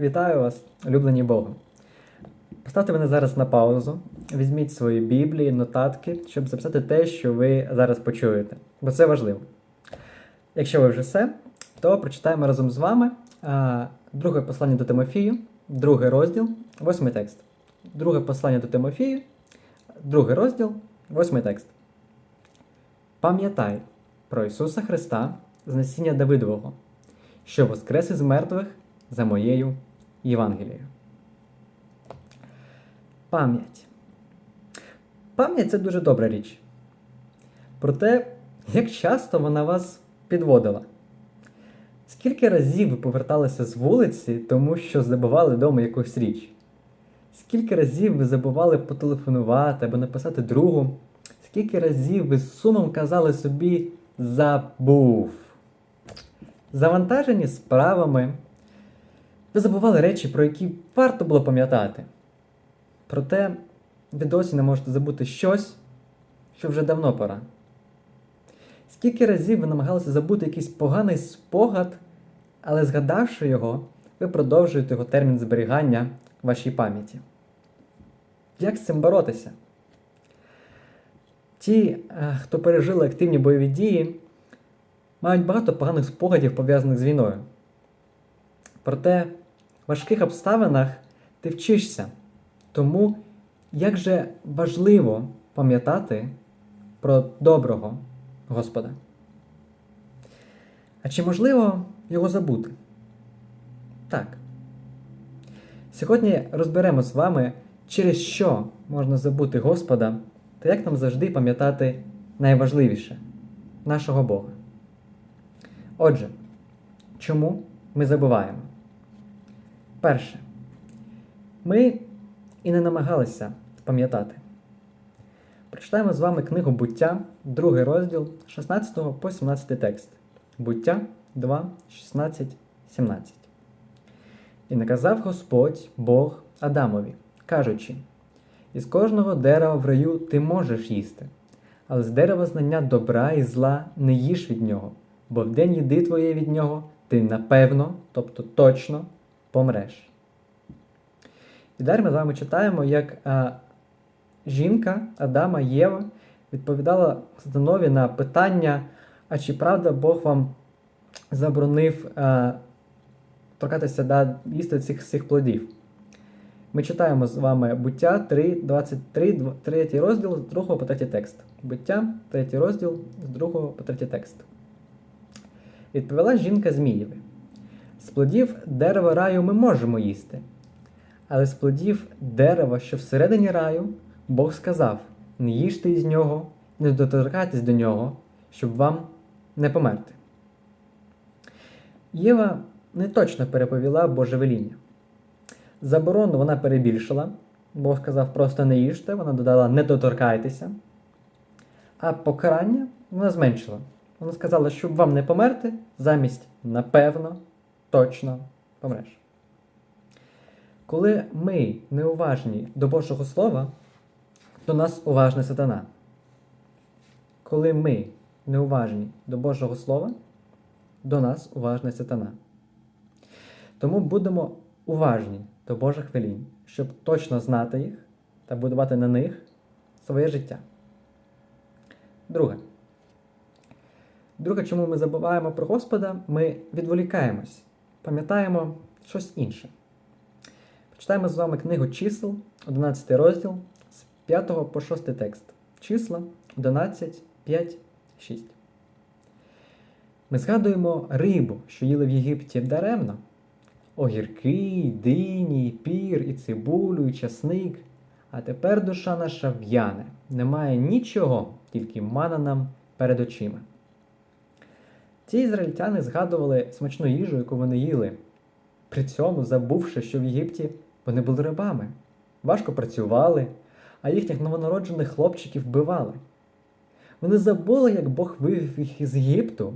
Вітаю вас, улюблені Богом. Поставте мене зараз на паузу, візьміть свої біблії, нотатки, щоб записати те, що ви зараз почуєте, бо це важливо. Якщо ви вже все, то прочитаємо разом з вами друге послання до Тимофію, другий розділ, восьмий текст. Друге послання до Тимофію, другий розділ, восьмий текст. Пам'ятай про Ісуса Христа з насіння Давидового, що воскрес із мертвих за моєю Євангелією. Пам'ять. Пам'ять це дуже добра річ. Проте, як часто вона вас підводила? Скільки разів ви поверталися з вулиці, тому що забували вдома якусь річ? Скільки разів ви забували потелефонувати або написати другу? Скільки разів ви з сумом казали собі забув? Завантажені справами, ви забували речі, про які варто було пам'ятати. Проте ви досі не можете забути щось, що вже давно пора. Скільки разів ви намагалися забути якийсь поганий спогад, але згадавши його, ви продовжуєте його термін зберігання в вашій пам'яті. Як з цим боротися? Ті, е, хто пережили активні бойові дії, мають багато поганих спогадів, пов'язаних з війною. Проте важких обставинах ти вчишся. Тому як же важливо пам'ятати про доброго Господа. А чи можливо його забути? Так. Сьогодні розберемо з вами, через що можна забути Господа та як нам завжди пам'ятати найважливіше нашого Бога. Отже, чому ми забуваємо? Перше, ми і не намагалися пам'ятати. Прочитаємо з вами книгу Буття, другий розділ 16 по 17 текст. Буття 2, 16, 17. І наказав Господь Бог Адамові, кажучи: Із кожного дерева в раю ти можеш їсти, але з дерева знання добра і зла не їж від нього, бо в день їди твоє від нього ти напевно, тобто точно, помреш. І далі ми з вами читаємо, як а, жінка Адама Єва відповідала Сатанові на питання, а чи правда Бог вам заборонив а, торкатися да, їсти цих всіх плодів. Ми читаємо з вами буття 3, 23, 3 розділ з 2 по 3 текст. Буття, 3 розділ з 2 по 3 текст. Відповіла жінка Змієві. З плодів дерева раю ми можемо їсти. Але з плодів дерева, що всередині раю, Бог сказав: не їжте із нього, не доторкайтесь до нього, щоб вам не померти. Єва не точно переповіла Боже веління. Заборону вона перебільшила, Бог сказав просто не їжте, вона додала не доторкайтеся. А покарання вона зменшила. Вона сказала, щоб вам не померти, замість напевно, точно помреш. Коли ми неуважні до Божого Слова, до нас уважний сатана. Коли ми неуважні до Божого Слова, до нас уважний сатана. Тому будемо уважні до Божих велінь, щоб точно знати їх та будувати на них своє життя. Друге. Друге, чому ми забуваємо про Господа, ми відволікаємось, пам'ятаємо щось інше. Читаємо з вами книгу чисел, 11 розділ з 5 по 6 текст. Числа 11, 5, 6. Ми згадуємо рибу, що їли в Єгипті даремно. Огірки, дині, і пір, і цибулю, і часник. А тепер душа наша в'яне. Немає нічого, тільки мана нам перед очима. Ці ізраїльтяни згадували смачну їжу, яку вони їли, при цьому забувши, що в Єгипті вони були рабами, важко працювали, а їхніх новонароджених хлопчиків вбивали. Вони забули, як Бог вивів їх із Єгипту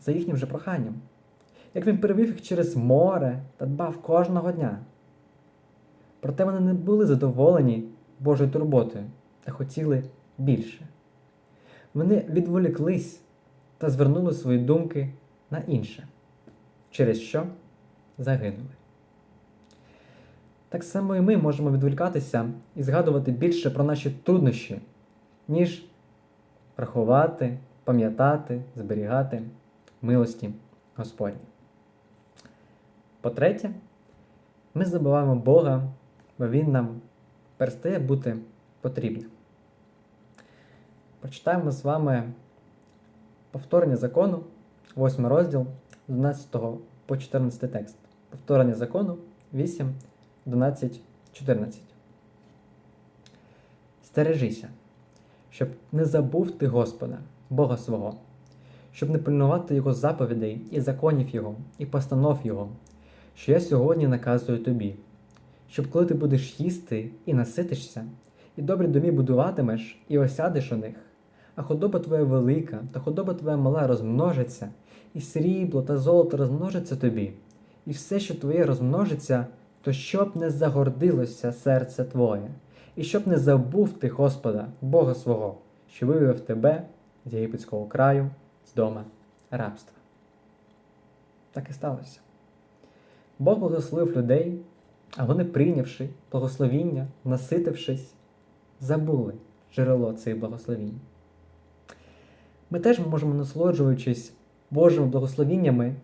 за їхнім же проханням, як він перевів їх через море та дбав кожного дня. Проте вони не були задоволені Божою турботою та хотіли більше. Вони відволіклись та звернули свої думки на інше, через що загинули. Так само і ми можемо відволікатися і згадувати більше про наші труднощі, ніж рахувати, пам'ятати, зберігати милості Господні. По-третє, ми забуваємо Бога, бо Він нам перестає бути потрібним. Почитаємо з вами повторення закону, 8 розділ, з 11 по 14 текст. Повторення закону 8, 11, 14. Стережися, щоб не забув ти Господа, Бога свого, щоб не пильнувати Його заповідей і законів Його, і постанов Його, що я сьогодні наказую тобі, щоб коли ти будеш їсти і наситишся, і добрі домі будуватимеш, і осядеш у них, а худоба твоя велика, та худоба твоя мала розмножиться, і срібло та золото розмножиться тобі, і все, що твоє розмножиться, то щоб не загордилося серце твоє, і щоб не забув ти Господа, Бога свого, що вивів тебе з єгипетського краю, з дома рабства. Так і сталося. Бог благословив людей, а вони, прийнявши благословіння, наситившись, забули джерело цих благословінь. Ми теж можемо, насолоджуючись Божими благословіннями,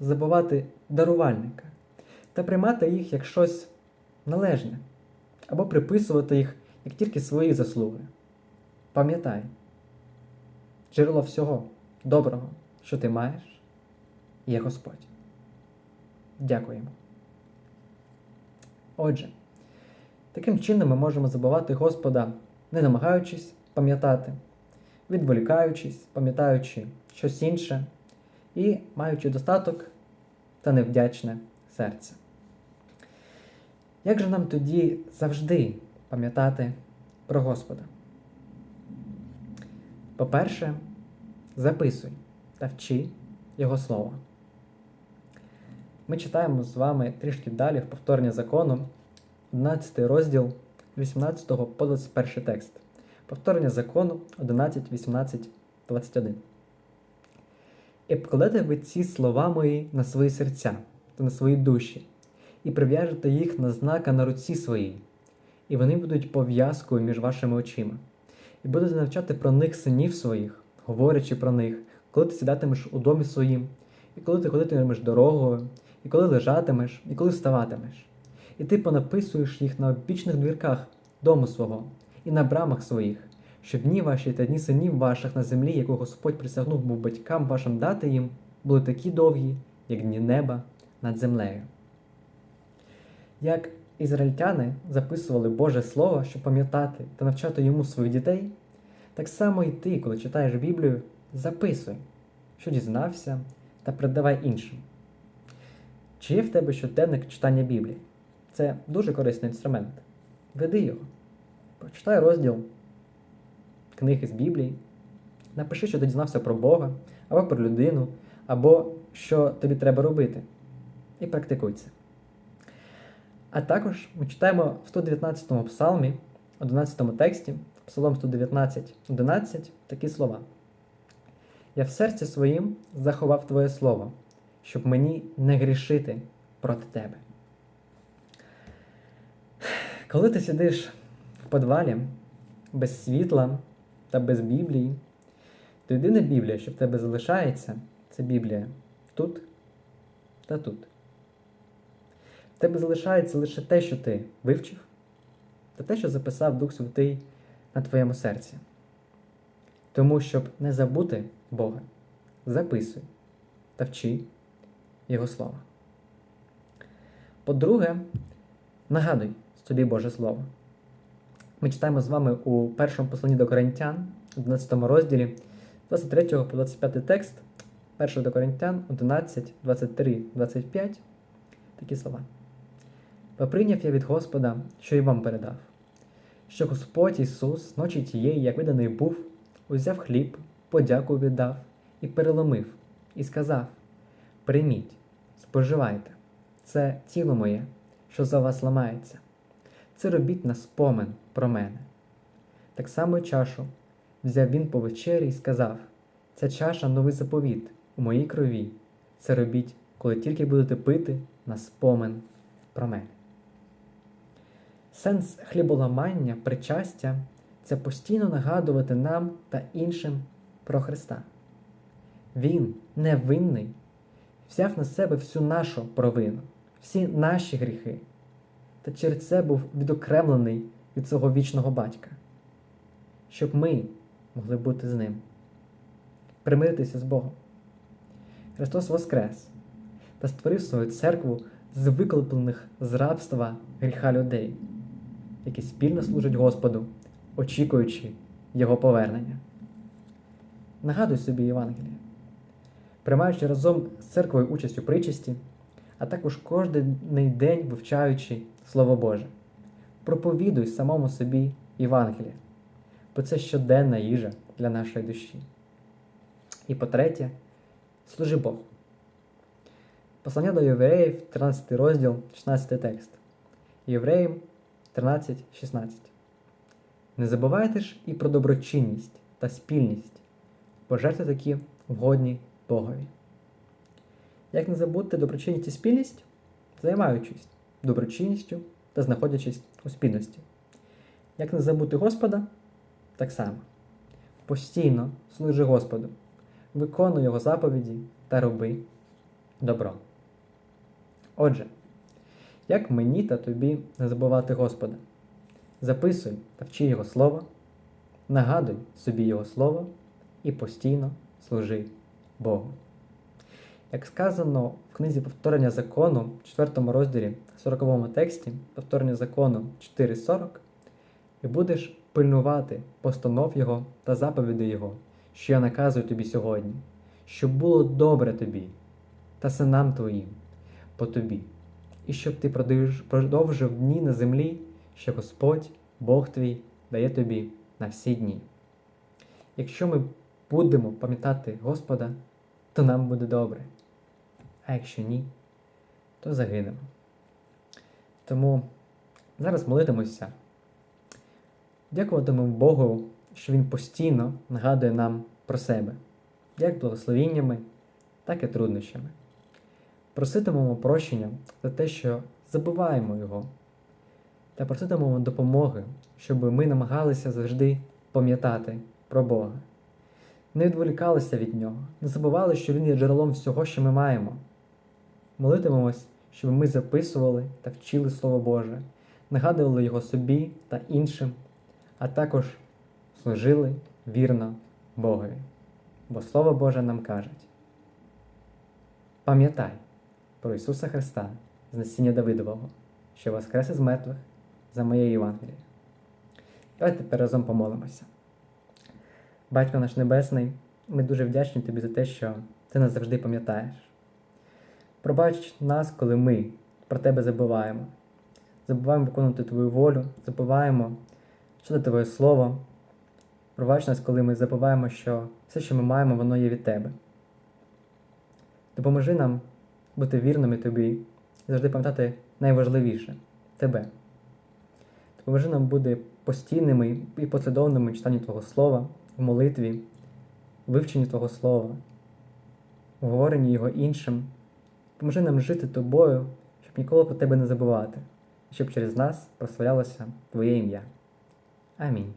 забувати дарувальника та приймати їх як щось належне, або приписувати їх як тільки свої заслуги. Пам'ятай, джерело всього доброго, що ти маєш, є Господь. Дякуємо. Отже, таким чином ми можемо забувати Господа, не намагаючись пам'ятати, відволікаючись, пам'ятаючи щось інше і маючи достаток та невдячне серце. Як же нам тоді завжди пам'ятати про Господа? По-перше, записуй та вчи Його Слово. Ми читаємо з вами трішки далі в повторення закону, 11 розділ 18 по 21 текст. Повторення закону 11, 18, 21. І покладете ви ці слова мої на свої серця та на свої душі, і прив'яжете їх на знака на руці своїй, і вони будуть пов'язкою між вашими очима, і будете навчати про них синів своїх, говорячи про них, коли ти сідатимеш у домі своїм, і коли ти ходитимеш дорогою, і коли лежатимеш, і коли вставатимеш. І ти понаписуєш їх на обічних двірках дому свого, і на брамах своїх, щоб дні ваші та дні синів ваших на землі, яку Господь присягнув був батькам вашим дати їм, були такі довгі, як дні неба над землею. Як ізраїльтяни записували Боже Слово, щоб пам'ятати та навчати йому своїх дітей, так само і ти, коли читаєш Біблію, записуй, що дізнався, та передавай іншим. Чи є в тебе щоденник читання Біблії? Це дуже корисний інструмент. Веди його. Прочитай розділ книги з Біблії, напиши, що ти дізнався про Бога, або про людину, або що тобі треба робити. І практикуй це. А також ми читаємо в 119 му псалмі, 11 тексті, Псалом 119, 11 такі слова. Я в серці своїм заховав Твоє Слово, щоб мені не грішити проти Тебе. Коли ти сидиш в подвалі без світла та без Біблії, то єдина Біблія, що в тебе залишається, це Біблія тут та тут. В тебе залишається лише те, що ти вивчив, та те, що записав Дух Святий на твоєму серці. Тому, щоб не забути Бога, записуй та вчи Його Слово. По-друге, нагадуй собі Боже Слово. Ми читаємо з вами у першому посланні до Коринтян, 11 розділі, 23 по 25 текст, 1 до Коринтян, 11, 23, 25. Такі слова. Поприйняв я від Господа, що й вам передав, що Господь Ісус, ночі тієї, як виданий був, узяв хліб, подяку віддав і переломив, і сказав: Прийміть, споживайте, це тіло моє, що за вас ламається. Це робіть на спомин про мене. Так само чашу взяв він по вечері і сказав: Ця чаша новий заповіт у моїй крові. Це робіть, коли тільки будете пити на спомин про мене. Сенс хліболамання, причастя це постійно нагадувати нам та іншим про Христа. Він невинний, взяв на себе всю нашу провину, всі наші гріхи, та через це був відокремлений від свого вічного батька, щоб ми могли бути з ним, примиритися з Богом. Христос Воскрес та створив свою церкву з виклеплених з рабства гріха людей, які спільно служать Господу, очікуючи Його повернення. Нагадуй собі Євангеліє, приймаючи разом з церквою участь у причасті, а також кожен день вивчаючи Слово Боже. Проповідуй самому собі Євангеліє, бо це щоденна їжа для нашої душі. І по-третє, служи Богу. Послання до євреїв, 13 розділ, 16 текст. Євреїм 13, 16. Не забувайте ж і про доброчинність та спільність, бо жертви такі вгодні Богові. Як не забути доброчинність і спільність, займаючись доброчинністю та знаходячись у спільності. Як не забути Господа, так само. Постійно служи Господу, виконуй Його заповіді та роби добро. Отже, як мені та тобі не забувати Господа? Записуй та вчи Його Слово, нагадуй собі Його Слово і постійно служи Богу. Як сказано в книзі повторення закону, 4 розділі 40 тексті, повторення закону 4.40, і будеш пильнувати постанов Його та заповідей Його, що я наказую тобі сьогодні, щоб було добре тобі та синам твоїм по тобі, і щоб ти продовжив дні на землі, що Господь, Бог твій, дає тобі на всі дні. Якщо ми будемо пам'ятати Господа, то нам буде добре. А якщо ні, то загинемо. Тому зараз молитимося. Дякуватимемо Богу, що Він постійно нагадує нам про себе, як благословіннями, так і труднощами. Проситимемо прощення за те, що забуваємо Його, та проситимемо допомоги, щоб ми намагалися завжди пам'ятати про Бога. Не відволікалися від Нього, не забували, що Він є джерелом всього, що ми маємо. Молитимемось, щоб ми записували та вчили Слово Боже, нагадували Його собі та іншим, а також служили вірно Богові. Бо Слово Боже нам кажуть: пам'ятай про Ісуса Христа з насіння Давидового, що воскрес із мертвих за моє Євангеліє. Давайте тепер разом помолимося. Батько наш Небесний, ми дуже вдячні Тобі за те, що Ти нас завжди пам'ятаєш. Пробач нас, коли ми про Тебе забуваємо. Забуваємо виконувати Твою волю, забуваємо читати Твоє Слово. Пробач нас, коли ми забуваємо, що все, що ми маємо, воно є від Тебе. Допоможи нам бути вірними Тобі і завжди пам'ятати найважливіше Тебе. Допоможи нам бути постійними і послідовними в читанні Твого Слова, в молитві, вивченні Твого Слова, в говоренні Його іншим. Поможи нам жити тобою, щоб ніколи про тебе не забувати, щоб через нас прославлялося Твоє ім'я. Амінь.